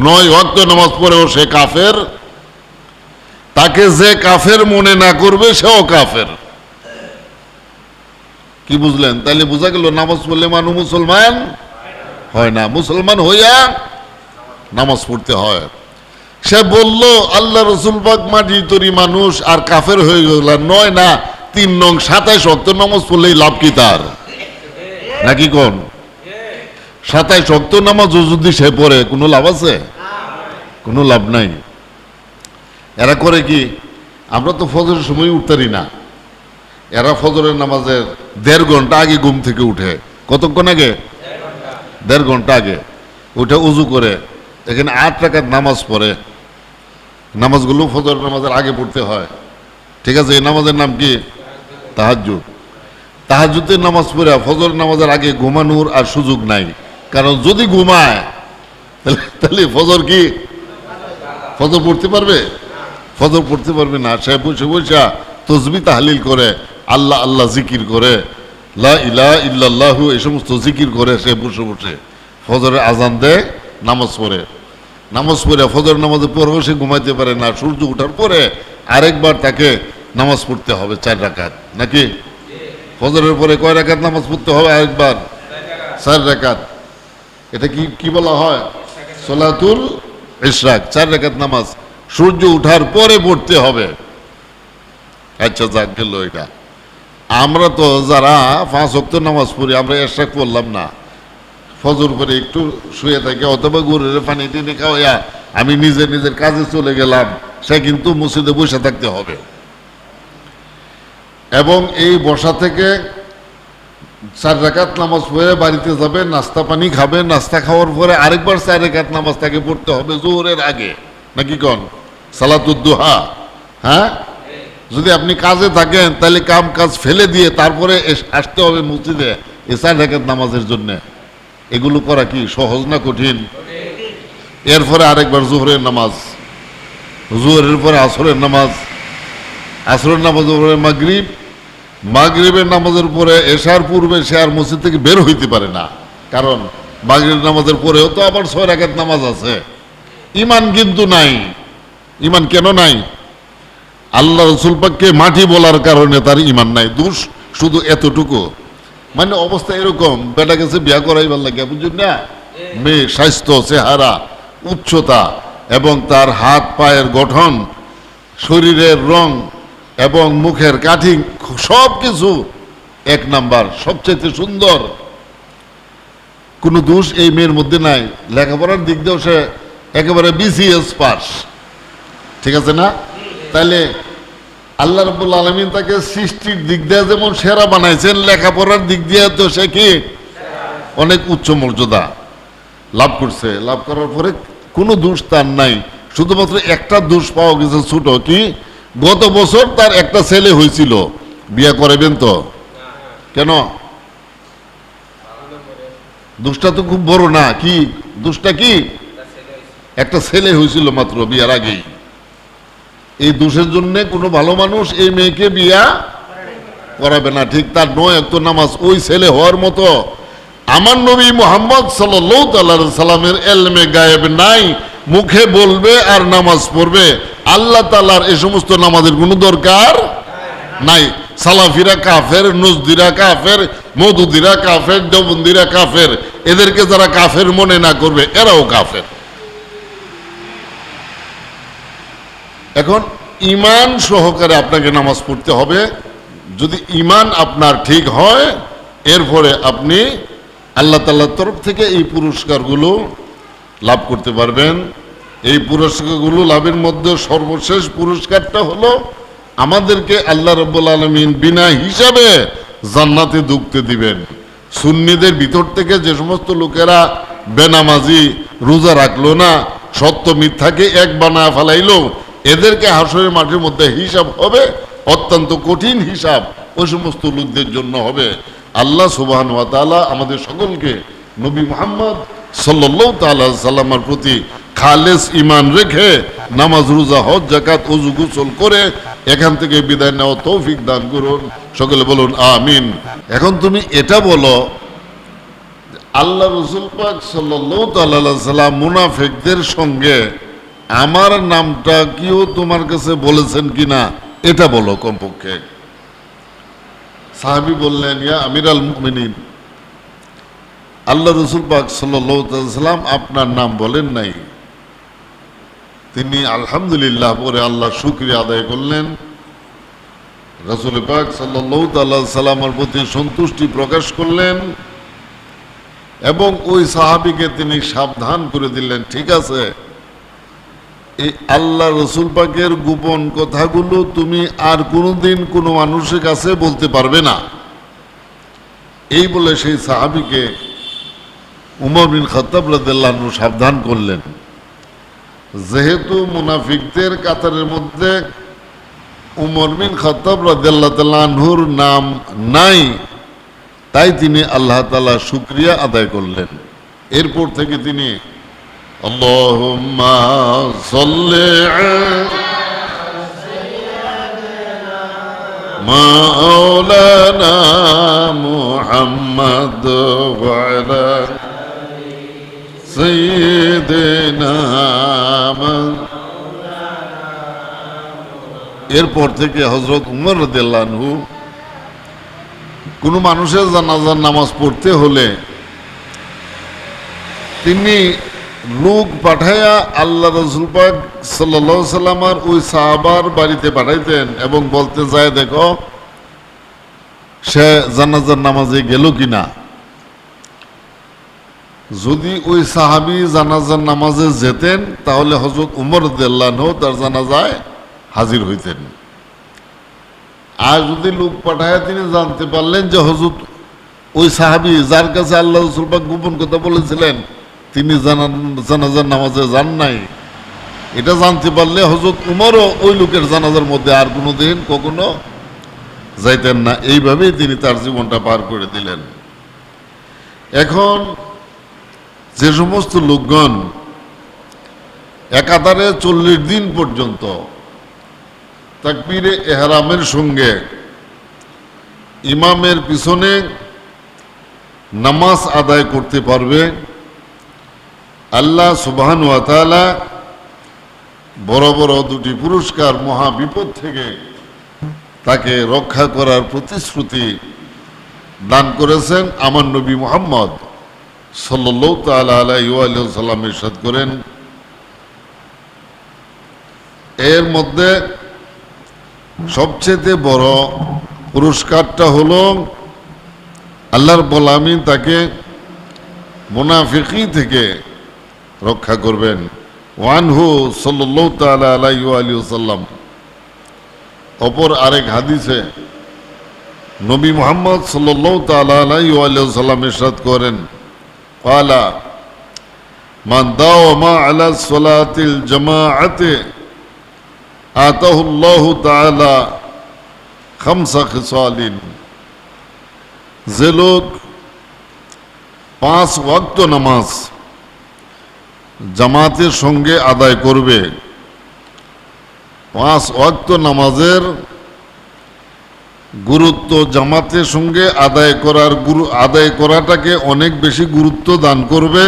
নয় ওয়াক্ত নামাজ পড়েও সে কাফের। তাকে যে কাফের মনে না করবে, সেও কাফের। কি বুঝলেন? তাহলে বোঝা গেল নামাজ পড়লে মানুষ মুসলমান হয় না। মুসলমান হইয়া নামাজ পড়তে হয়। সে বলল, আল্লাহ রসুল মাটি তরি মানুষ আর কাফের হয়ে গেল। নয় না, তিন নং সাতাইশ অক্ত নামাজ পড়লেই লাভ কি তার? নাকি কোন? সাতাইশ অক্ত নামাজও যদি সে পড়ে কোনো লাভ আছে? কোনো লাভ নাই। এরা করে কি, আমরা তো ফজরের সময় উঠতারি না। এরা ফজরের নামাজের দেড় ঘণ্টা আগে ঘুম থেকে উঠে। কতক্ষণ আগে? দেড় ঘণ্টা আগে। উঠে উজু করে। এখানে আট টাকার নামাজ পড়ে। নামাজগুলো ফজর নামাজের আগে পড়তে হয়। ঠিক আছে, এই নামাজের নাম কি? তাহাজ্জুদ। তাহাজুতের নামাজ পড়ে ফজর নামাজের আগে ঘুমানোর আর সুযোগ নাই। কারণ যদি ঘুমায়, তাহলে তাহলে ফজর কি? ফজর পড়তে পারবে? ফজর পড়তে পারবে না। সে বসে বসে তসবি তাহলিল করে, আল্লাহ আল্লাহ জিকির করে, লা ইলা ইল্লাল্লাহু এই সমস্ত জিকির করে সে বসে বসে। ফজরের আজান দেয়, নামাজ পড়ে। নামাজ পড়ে ফজর নামাজে পড়েও সে ঘুমাইতে পারে না। সূর্য ওঠার পরে আরেকবার তাকে নামাজ পড়তে হবে চার রাকাত। নাকি? ফজরের পরে কয় রাকাত নামাজ পড়তে হবে আরেকবার? চার রাকাত। এটা কি কি বলা হয়? সোলাতুল ইশরাক, চার রেখাত নামাজ। সূর্য উঠার পরে পড়তে হবে। আচ্ছা যাক, গেল এটা। আমরা তো যারা পাঁচ অক্ত নামাজ পড়ি, আমরা এশরাক পড়লাম না। ফজর করে একটু শুয়ে থাকে, অথবা গরুরে পানি টেনে খাওয়াইয়া আমি নিজে নিজের কাজে চলে গেলাম, সে কিন্তু মসজিদে বসে থাকতে হবে। এবং এই বসা থেকে চার রাকাত নামাজ পড়ে বাড়িতে যাবে, নাস্তা পানি খাবে, নাস্তা খাওয়ার পরে আরেকবার চার রাকাত নামাজ তাকে পড়তে হবে জোহরের আগে। নাকি কন? সালাতুদ্দোহা হ্যাঁ? যদি আপনি কাজে থাকেন, তাহলে কাম কাজ ফেলে দিয়ে তারপরে আসতে হবে মসজিদে এ চার রাকাত নামাজের জন্য। এগুলো করা কি সহজ না কঠিন? এরপরে আরেকবার জোহরের নামাজ। জোহরের পরে আসরের নামাজ। আসরের নামাজ মাগরিব মাগরিবের নামাজের পরে এশার পূর্বে সে আর মসজিদ থেকে বের হইতে পারে না। কারণ মাগরিব নামাজের পরেও তো আবার ছয় রাকাত নামাজ আছে। ইমান কিন্তু নাই। ইমান কেন নাই? আল্লাহ রসুল পাককে মাটি বলার কারণে তার ইমান নাই। দোষ শুধু এতটুকু। মানে অবস্থা এরকম বেটা গেছে বিয়া করাইবার লাগে বুঝুন না? মেয়ে স্বাস্থ্য, চেহারা, উচ্চতা এবং তার হাত, পায়ের গঠন, শরীরের রং এবং মুখের কাঠিং সব কিছু এক নাম্বার সবচেয়ে সুন্দর। কোনো দোষ এই মেয়ের মধ্যে নাই। লেখাপড়ার দিক দিয়েও সে একেবারে বিসিএস পাস। ঠিক আছে না? তাহলে আল্লাহ রব্বুল আলমিন তাকে সৃষ্টির দিক দিয়ে যেমন সেরা বানাইছেন, লেখাপড়ার দিক দিয়ে তো সে কি? অনেক উচ্চ মর্যাদা লাভ করছে। লাভ করার পরে কোনো দোষ তার নাই। শুধুমাত্র একটা দোষ পাওয়া গেছে ছোট কি? গত বছর তার একটা ছেলে হয়েছিল। বিয়ে করাবেন তো? কেন? দোষটা তো খুব বড় না, কি? দুষ্টা কি? একটা ছেলে হয়েছিল মাত্র বিয়ার আগেই। এই দোষের জন্য কোনো ভালো মানুষ এই মেয়েকে বিয়া করাবে না। ঠিক তার নয় একটু নামাজ ওই ছেলে হওয়ার মতো। আমার নবী মোহাম্মদ সাল্লাহ সাল্লামের এলমে গায়েব নাই। মুখে বলবে আর নামাজ পড়বে। আল্লাহ তালার এই সমস্ত নামাজের কোনো দরকার নাই। সালাফিরা কাফের, নজদিরা কাফের মধুদিরা কাফের, দেবন্দিরা কাফের। এদেরকে যারা কাফের মনে না করবে, এরাও কাফের। এখন ইমান সহকারে আপনাকে নামাজ পড়তে হবে। যদি ইমান আপনার ঠিক হয়, এরপরে আপনি আল্লাহ তাল্লার তরফ থেকে এই পুরস্কারগুলো লাভ করতে পারবেন। এই পুরস্কারগুলো লাভের মধ্যে সর্বশেষ পুরস্কারটা হলো আমাদেরকে আল্লাহ রব্বুল আলমিন বিনা হিসাবে জান্নাতে ঢুকতে দিবেন। সুন্নিদের ভিতর থেকে যে সমস্ত লোকেরা বেনামাজি রোজা রাখল না, সত্য মিথ্যাকে এক বানা ফেলাইলো, এদেরকে হাসরের মাঠের মধ্যে হিসাব হবে, অত্যন্ত কঠিন হিসাব ওই সমস্ত লোকদের জন্য হবে। আল্লাহ তাআলা আমাদের সকলকে নবী মোহাম্মদ সাল্লাল্লাহু তাআলা সাল্লামার প্রতি খালেস ইমান রেখে নামাজ, রোজা, হজ জাকাত ওযু গোসল করে এখান থেকে বিদায় নেওয়া তৌফিক দান করুন। সকলে বলুন, আমিন। এখন তুমি এটা বলো, আল্লাহ রসুল পাক সাল্লাম মুনাফেকদের সঙ্গে আমার নামটা কিও তোমার কাছে বলেছেন কিনা, এটা বলো কমপক্ষে। সাহাবি বললেন, ইয়া আমির আল মুমিনিন। আল্লাহ রসুল পাক সাল্লাম আপনার নাম বলেন নাই। তিনি আলহামদুলিল্লাহ পরে আল্লাহ শুক্রিয়া আদায় করলেন। রসুল পাক সাল্লামের প্রতি সন্তুষ্টি প্রকাশ করলেন এবং ওই সাহাবিকে তিনি সাবধান করে দিলেন, ঠিক আছে? এই আল্লাহ রসুল পাকের গোপন কথাগুলো তুমি আর কোনোদিন কোনো মানুষের কাছে বলতে পারবে না। এই বলে সেই সাহাবিকে উমর বিন খত্তাব রাদিয়াল্লাহু সাবধান করলেন যেহেতু মুনাফিকদের কাতারের মধ্যে উমর বিন খত্তাব রাদিয়াল্লাহুর নাম নাই তাই তিনি আল্লাহ তালা শুক্রিয়া আদায় করলেন এরপর থেকে তিনি আল্লাহুম্মা সাল্লি مولانا محمد وعلى এরপর থেকে হজরত উমর রদেলানহু কোনো মানুষের জানাজার নামাজ পড়তে হলে তিনি লোক পাঠাইয়া আল্লাহ রসুলপাক সাল্লা সাল্লামার ওই সাহাবার বাড়িতে পাঠাইতেন এবং বলতে যায়, দেখো, সে জানাজার নামাজে গেল কিনা? না যদি ওই সাহাবি জানাজার নামাজে যেতেন, তাহলে হজরত উমর দেল্লাহ তার জানাজায় হাজির হইতেন। আর যদি লোক পাঠায়, তিনি জানতে পারলেন যে হজরত ওই সাহাবি যার কাছে আল্লাহ রসুলপাক গোপন কথা বলেছিলেন, তিনি জানাজার নামাজে যান নাই। এটা জানতে পারলে হজরত উমরও ওই লোকের জানাজার মধ্যে আর কোনো দিন কখনো যাইতেন না। এইভাবেই তিনি তার জীবনটা পার করে দিলেন। এখন যে সমস্ত লোকগণ একাধারে চল্লিশ দিন পর্যন্ত তাকবীরে এহরামের সঙ্গে ইমামের পিছনে নামাজ আদায় করতে পারবে, আল্লাহ সুবাহান ওয়াতালা বড় বড় দুটি পুরস্কার মহা বিপদ থেকে তাকে রক্ষা করার প্রতিশ্রুতি দান করেছেন আমার নবী মোহাম্মদ। সাল্লাহ তালা করেন। এর মধ্যে সবচেয়ে বড় পুরস্কারটা হলো আল্লাহর বলামিন তাকে মুনাফিকি থেকে রক্ষা করবেন। ওয়ানহু সাল্লাহ তালা আলাই আলী সাল্লাম অপর আরেক হাদিসে নবী মোহাম্মদ সাল্লাহ তালা ইরশাদ করেন। قال من داوم على الصلاة الجماعة آتاه الله تعالى خمس خصال যে লোক পাঁচ ওয়াক্ত নামাজ জামাতের সঙ্গে আদায় করবে পাঁচ ওয়াক্ত নামাজের গুরুত্ব জামাতের সঙ্গে আদায় করার গুরু, আদায় করাটাকে অনেক বেশি গুরুত্ব দান করবে।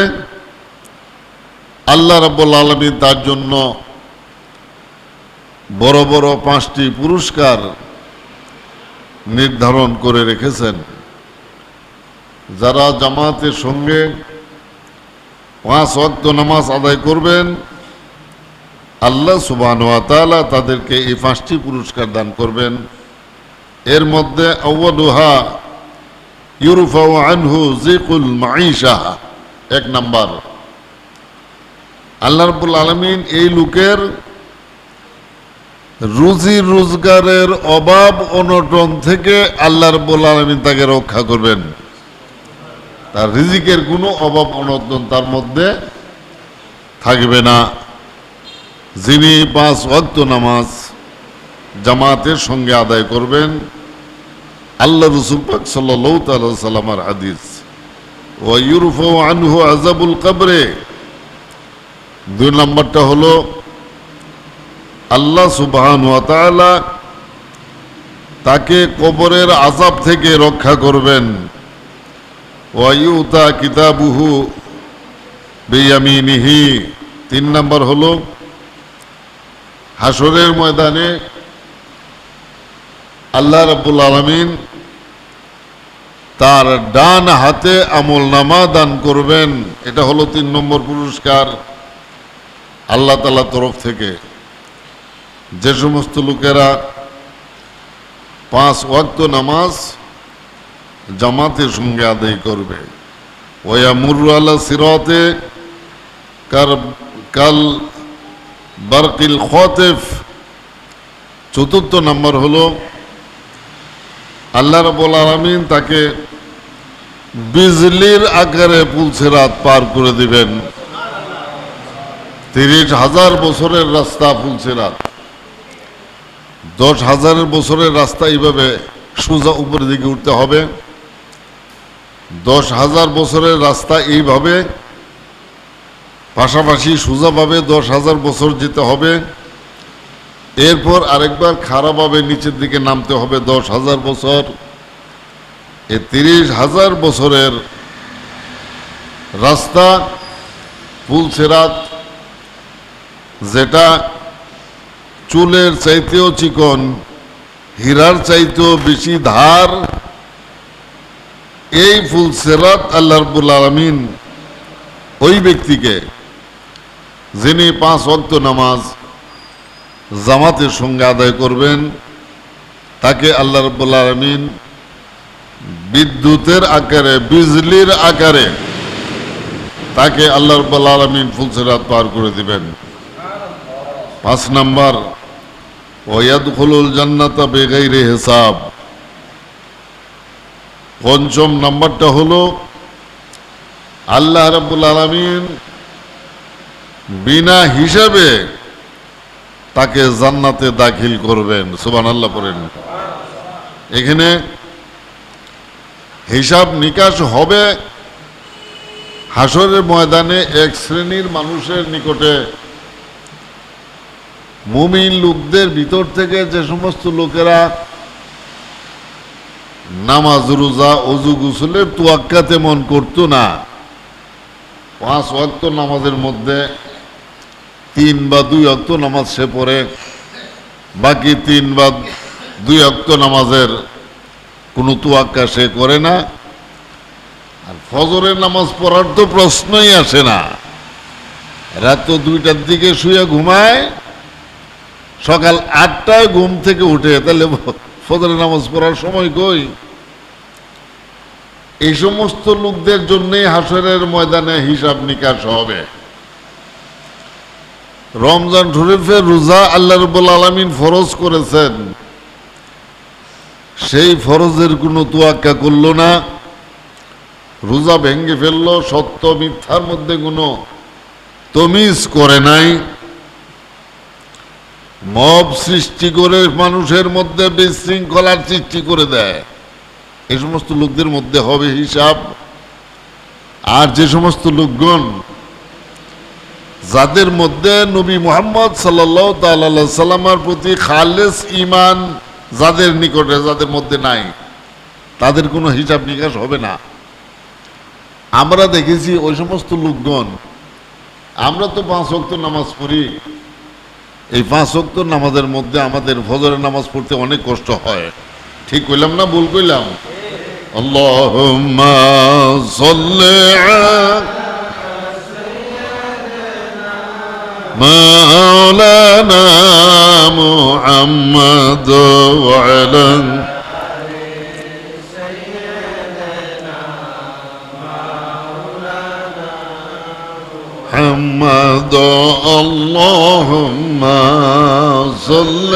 আল্লাহ রাব্বুল আলমী তার জন্য বড় বড় পাঁচটি পুরস্কার নির্ধারণ করে রেখেছেন। যারা জামাতের সঙ্গে পাঁচ অক্ত নামাজ আদায় করবেন, আল্লাহ সুবাহ তাদেরকে এই পাঁচটি পুরস্কার দান করবেন। এর মধ্যে ইউরুফাউ আনহু জিকুল মাইশা এক নাম্বার। আল্লাহ রবুল আলমিন এই লোকের রুজি রোজগারের অভাব অনটন থেকে আল্লাহ রবুল আলমিন তাকে রক্ষা করবেন। তার রিজিকের কোনো অভাব অনটন তার মধ্যে থাকবে না। যিনি পাঁচ অক্ত নামাজ জামাতের সঙ্গে আদায় করবেন। আল্লাহ রসুল পাক সাল্লাহ সাল্লামার হাদিস ইউরুফ আনহু আজাবুল কাবরে। দুই নম্বরটা হলো, আল্লাহ সুবাহান তাকে কবরের আজাব থেকে রক্ষা করবেন। ওয়াইউতা কিতাবুহু বেয়ামিনিহি। তিন নম্বর হলো হাসরের ময়দানে আল্লাহ রাব্বুল আলমিন তার ডান হাতে আমল নামা দান করবেন। এটা হলো তিন নম্বর পুরস্কার আল্লাহ তালা তরফ থেকে। যে সমস্ত লোকেরা পাঁচ ওয়াক্ত নামাজ জামাতের সঙ্গে আদায় করবে। ওয়া মুরু আল্লাহ সিরতে কার কাল বারকিল খতেফ। চতুর্থ নম্বর হলো আল্লাহ রবুল আলমিন তাকে বিজলির আকারে পুলছে রাত পার করে দিবেন। তিরিশ হাজার বছরের রাস্তা পুলসেরাত দশ হাজারের বছরের রাস্তা এইভাবে সোজা উপরের দিকে উঠতে হবে। দশ হাজার বছরের রাস্তা এইভাবে পাশাপাশি সোজাভাবে দশ হাজার বছর যেতে হবে। এরপর আরেকবার খারাপভাবে নিচের দিকে নামতে হবে দশ হাজার বছর। এ তিরিশ হাজার বছরের রাস্তা পুলসেরাত যেটা চুলের চাইতেও চিকন, হীরার চাইতেও বেশি ধার, এই ফুলসেরাত আল্লাহ রব্বুল আলমিন ওই ব্যক্তিকে, যিনি পাঁচ অক্ত নামাজ জামাতের সঙ্গে আদায় করবেন, তাকে আল্লাহ রব্বুল আলমিন বিদ্যুতের আকারে, বিজলির আকারে তাকে আল্লাহ রব্বুল আলমিন ফুলসেরাত পার করে দিবেন। পাঁচ নাম্বার ওয়াদুল জান্নাতা বেগাইরে হিসাব। পঞ্চম নাম্বারটা হলো, আল্লাহ রাব্বুল আলমিন বিনা হিসাবে তাকে জান্নাতে দাখিল করবেন। সুবান আল্লাহ করেন এখানে হিসাব নিকাশ হবে হাসরের ময়দানে এক শ্রেণির মানুষের নিকটে। মুমিন লোকদের ভিতর থেকে যে সমস্ত লোকেরা নামাজ, রোজা, অজু, গুসলের তুয়াক্কা তেমন করতো না, পাঁচ ওয়াক্ত নামাজের মধ্যে তিন বা দুই অক্ত নামাজ সে পড়ে, বাকি তিন বা দুই অক্ত নামাজের কোনো তুয়াক্কা সে করে না। আর ফজরের নামাজ পড়ার তো প্রশ্নই আসে না। রাত দুইটার দিকে শুয়ে ঘুমায়, সকাল আটটায় ঘুম থেকে উঠে। তাহলে ফজরের নামাজ পড়ার সময় কই? এই সমস্ত লোকদের জন্যই হাসরের ময়দানে হিসাব নিকাশ হবে। রমজান শরীফের রোজা আল্লাহ রব্বুল আলমিন ফরজ করেছেন। সেই ফরজের কোনো তোয়াক্কা করল না। রোজা ভেঙ্গে ফেলল, সত্য মিথ্যার মধ্যে কোনো তমিজ করে নাই। মব সৃষ্টি করে মানুষের মধ্যে বিশৃঙ্খলার সৃষ্টি করে দেয়। এই সমস্ত লোকদের মধ্যে হবে হিসাব। আর যে সমস্ত লোকগণ যাদের মধ্যে নবী মোহাম্মদ সাল্লাহ সাল্লামার প্রতি খালেস ইমান যাদের নিকটে, যাদের মধ্যে নাই, তাদের কোনো হিসাব নিকাশ হবে না। আমরা দেখেছি ওই সমস্ত লোকগণ আমরা তো পাঁচ অক্ত নামাজ পড়ি। এই পাঁচ অক্ত নামাজের মধ্যে আমাদের ফজরের নামাজ পড়তে অনেক কষ্ট হয়। ঠিক কইলাম না ভুল কইলাম? আল্লাহুম্মা مولانا محمد وعلى محمد اللهم صل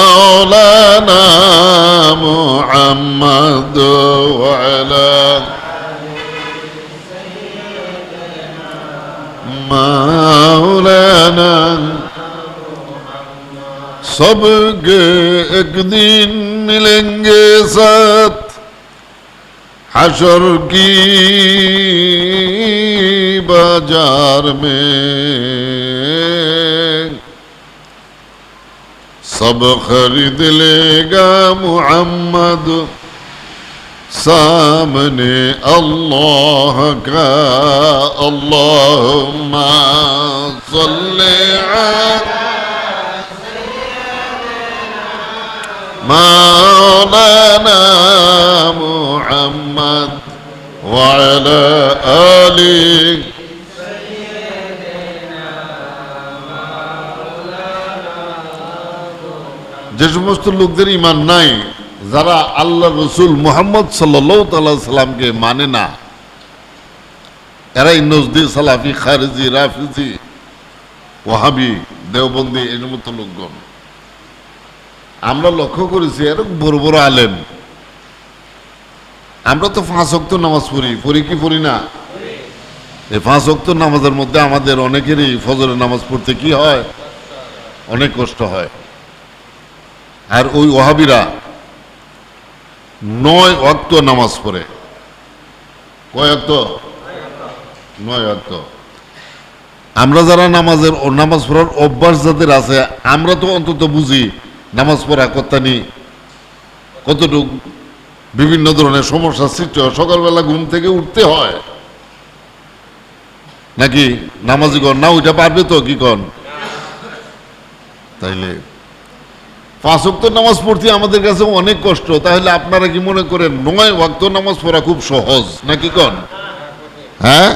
مولانا محمد وعلى মাওলানা। সবকে একদিন মিলেঙ্গে সাথ। হাসর কি বাজার মে? সব খরিদ লেগা মুহাম্মদ। सामने अल्लाह का अल्लाह सल्ले مولانا محمد وعلى آله যে সমস্ত লোকদের ইমান নাই যারা আল্লাহ রসুল মোহাম্মদ সাল্লামকে মানে না, এরাই নজদি, সালাফি, খারেজি, রাফিজি ওহাবি দেওবন্দি, এর মতো লোকগণ। আমরা লক্ষ্য করেছি এরকম বড় বড় আলেম। আমরা তো পাঁচ অক্ত নামাজ পড়ি পড়ি কি পড়ি না? এই পাঁচ অক্ত নামাজের মধ্যে আমাদের অনেকেরই ফজরের নামাজ পড়তে কি হয়? অনেক কষ্ট হয়। আর ওই ওহাবিরা নয় অক্ত নামাজ পড়ে। কয় অক্ত নয় অক্ত আমরা যারা নামাজের নামাজ পড়ার অভ্যাস যাদের আছে, আমরা তো অন্তত বুঝি নামাজ পড়া কর্তানি কতটুক। বিভিন্ন ধরনের সমস্যার সৃষ্টি হয়। সকালবেলা ঘুম থেকে উঠতে হয়। নাকি নামাজি কন, না, ওইটা পারবে তো, কি কন? তাইলে ওয়াক্ত নামাজ পড়তে আমাদের কাছে অনেক কষ্ট, তাহলে আপনারা কি মনে করেন নয় ওয়াক্ত নামাজ পড়া খুব সহজ? নাকি কন? হ্যাঁ?